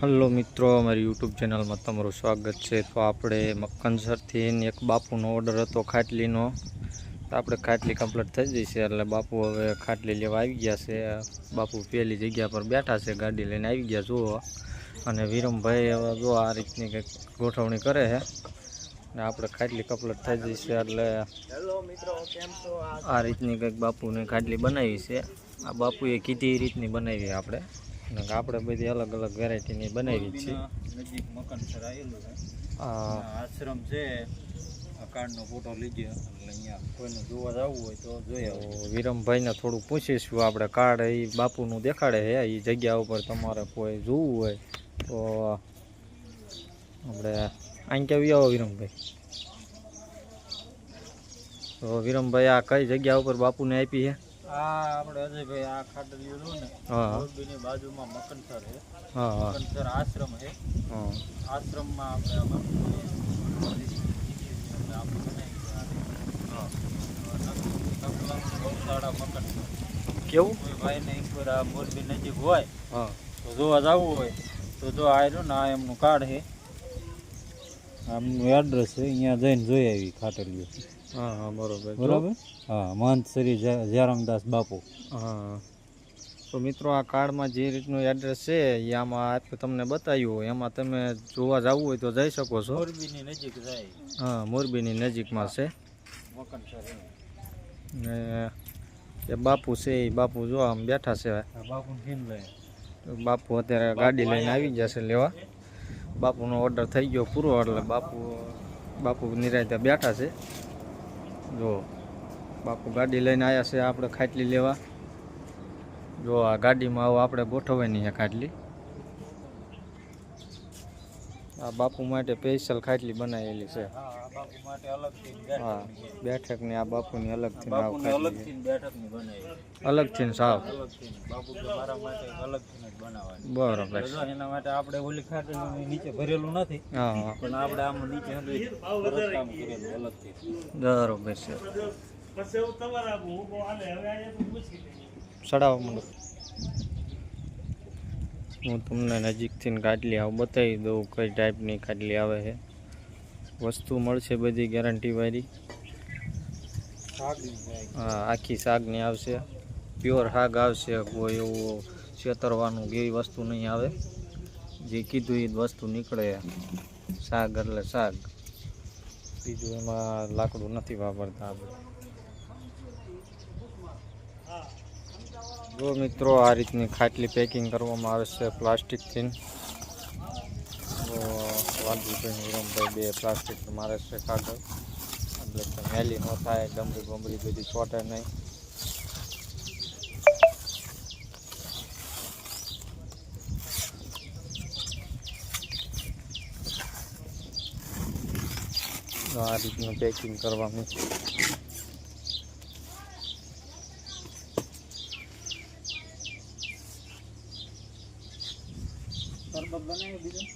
Hello મિત્રો, અમારી YouTube ચેનલમાં તમારું સ્વાગત છે. તો આપણે મક્કનસરથી એક બાપુનો ઓર્ડર હતો, ખાટલીનો. તો આપણે ખાટલી કમ્પ્લીટ થઈ જઈ છે, એટલે બાપુ હવે ખાટલી લેવા આવી ગયા છે. બાપુ પહેલી જગ્યા પર બેઠા છે, ગાડી લઈને આવી ગયા, જુઓ. અને વિરમભાઈ હવે જો આ રીતની કંઈક ગોઠવણી કરે છે. ને આપણે ખાટલી કમ્પ્લીટ થઈ જઈ છે, એટલે આ રીતની કંઈક બાપુને ખાટલી બનાવી છે. આ બાપુએ કીધી રીતની બનાવી આપણે. આપણે બધી અલગ અલગ વેરાયટીની બનાવી છે. નજીક મકાનસર આવેલું છે. આશ્રમ છે. આ કાર્ડનો ફોટો લીધો. એટલે અહીંયા કોઈને જોવા જવું હોય તો જોઈ આવો વિરમભાઈને થોડું પૂછીશું. આપણે કાર્ડ એ બાપુનું દેખાડે છે. એ જગ્યા ઉપર તમારે કોઈ જોવું હોય તો આપણે અહીં કેવી આવો વિરમભાઈ? તો વિરમભાઈ આ કઈ જગ્યા ઉપર બાપુને આપી છે? આ આપણે અજયભાઈ આ ખાટલીઓ લો ને હા મોરબીની બાજુમાં મકનસર છે. હા હા. મકનસર આશ્રમ છે. હા. આશ્રમમાં આપણે આપણે હા. કેવું? ભાઈને એકવાર આ મોરબી નજીક હોય તો જોવા જવું હોય. તો જો આ ના ને આ એમનું કાર્ડ છે. આમનું એડ્રેસ છે અહીંયા જઈને જોઈ આવી ખાટલીઓ હા હા બરોબર. બરાબર? હા મહંત શ્રી જયરામદાસ બાપુ. હા તો મિત્રો આ કાર્ડમાં જે રીતનું એડ્રેસ છે એ આમાં તમને બતાવ્યું હોય. એમાં તમે જોવા જવું હોય તો જઈ શકો છો. મોરબીની નજીક જાય. હા મોરબીની નજીકમાં છે. ને એ બાપુ છે એ બાપુ જો આમ બેઠા છે. બાપુ અત્યારે ગાડી લઈને આવી જશે લેવા. બાપુનો ઓર્ડર થઈ ગયો પૂરો, એટલે બાપુ બાપુ નિરાયતા બેઠા છે. જો, બાપુ ગાડી લઈને આવ્યા છે, આપણે ખાટલી લેવા. જો, આ ગાડીમાં આવો આપણે ગોઠવવાની છે ખાટલી. આ બાપુ માટે સ્પેશિયલ ખાટલી બનાવેલી છે. હા આ બાપુ ની અલગથી બેઠકની થી બેઠકની આ બાપુની અલગથી આવ અલગથી બેઠકની સાવ. બાપુ મારા માટે બનાવવાની. બરોબર. જો એના માટે આપણે ઓલી ખાટલી નીચે ભરેલું નથી હા હા. પણ આપણે આમ નીચે કામ કરેલું અલગથી. બરોબર છે. ચડાવવા માંડો. હું તમને નજીકથી કાટલી આવું બતાવી દઉં કઈ ટાઈપની કાટલી આવે છે. વસ્તુ મળશે બધી ગેરંટી વાળી. હા, આખી શાકની આવશે. પ્યોર શાક આવશે, કોઈ એવું છેતરવાનું એવી વસ્તુ નહીં આવે. જે કીધું એ વસ્તુ નીકળે. શાક એટલે શાક બીજું એમાં લાકડું નથી વાપરતા આપણે. જો મિત્રો, આ રીતની ખાટલી પેકિંગ કરવામાં આવે છે પ્લાસ્ટિકથી. વાલજીભાઈ વિરમભાઈ બે પ્લાસ્ટિક મારે છે કાગળ. એટલે કે મેલી ન થાય, ડમરી બમરી બધી છોટે નહીં. આ રીતનું પેકિંગ કરવાનું. શરબત બનાવી બીજું?